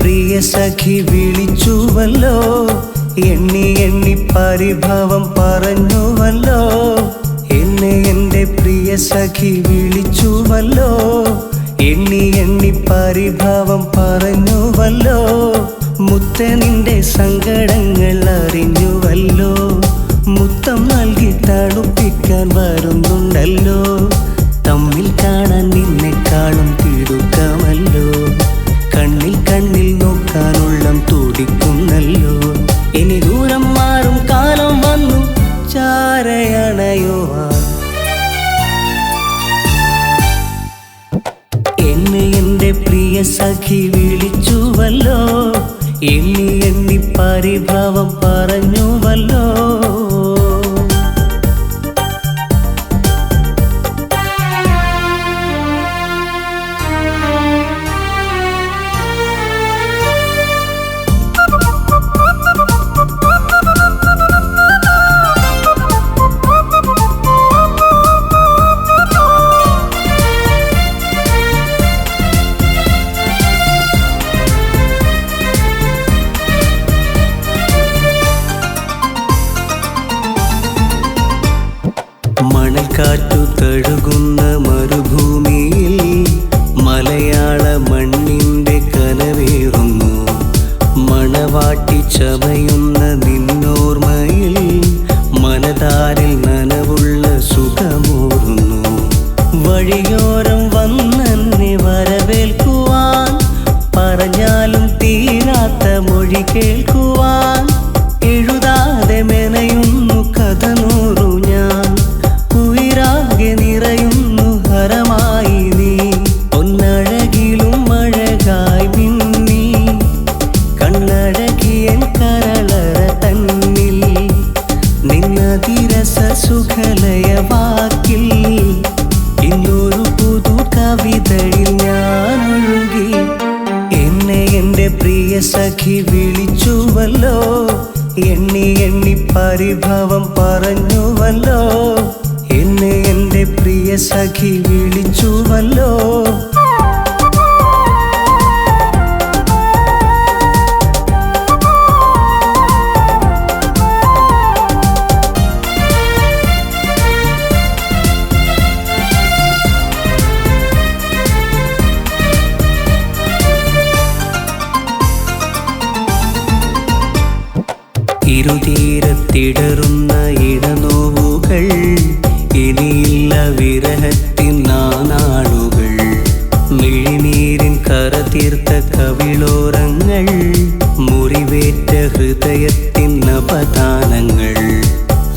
പ്രിയ സഖി വിളിച്ചുവല്ലോ. എണ്ണി എണ്ണി പരിഭവം പറഞ്ഞുവല്ലോ. എന്നെ എന്റെ പ്രിയ സഖി വിളിച്ചുവല്ലോ. എണ്ണി എണ്ണി പരിഭവം പറഞ്ഞുവല്ലോ. മുത്തനിന്റെ സങ്കടങ്ങൾ അറിഞ്ഞുവല്ലോ. മുത്തം നൽകി തണുപ്പിക്കാൻ വരുന്നുണ്ടല്ലോ. സഖി വിളിച്ചുവല്ലോ എണ്ണി എണ്ണി പരിഭവം പറഞ്ഞുവല്ലോ കാറ്റു സുഖലയ വാക്കിൽ ഇന്നൊരു പുതു എന്നെ എന്റെ പ്രിയ സഖി വിളിച്ചുവല്ലോ. എണ്ണി എണ്ണി പരിഭവം പറഞ്ഞുവല്ലോ. എന്നെ എന്റെ പ്രിയ സഖി വിളിച്ചുവല്ലോ. ഇരുതീരത്തിടറുന്ന ഇടനോവുകൾ ഇനിയില്ല വിരഹത്തിൻ നാനാളുകൾ. മിഴിനീരിൻ കറ തീർത്ത കവിളോരങ്ങൾ മുറിവേറ്റ ഹൃദയത്തിൻ അപദാനങ്ങൾ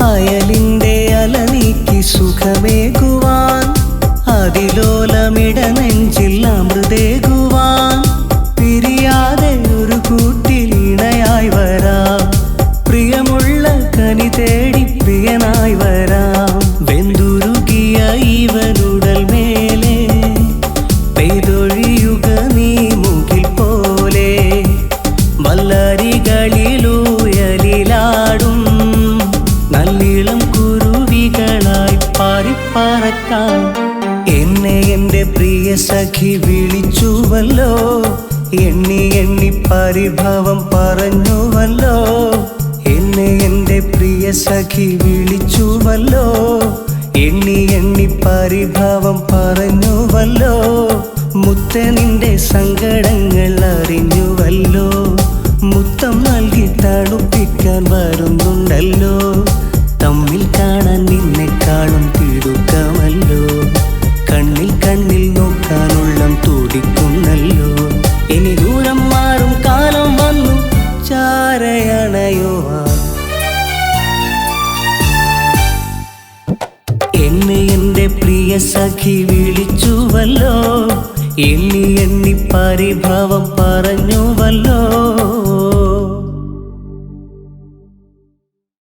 അയലിന്റെ അലനീക്കി സുഖമേകുവാൻ അതിലോലമിട നെഞ്ചിൽ അമൃതേകുവാൻ എന്നെ എന്റെ പ്രിയ സഖി വിളിച്ചുവല്ലോ. എണ്ണി എണ്ണി പരിഭവം പറഞ്ഞുവല്ലോ. എന്നെ എന്റെ പ്രിയ സഖി വിളിച്ചുവല്ലോ. എണ്ണി എണ്ണി പരിഭവം പറഞ്ഞുവല്ലോ. മുത്തനിന്റെ സങ്കടങ്ങൾ അറിഞ്ഞുവല്ലോ. മുത്തം നൽകി തണുപ്പിക്കാൻ വരുന്നുണ്ടല്ലോ. തമ്മിൽ വിളിച്ചുവല്ലോ എണ്ണി എണ്ണി പരിഭവം പറഞ്ഞുവല്ലോ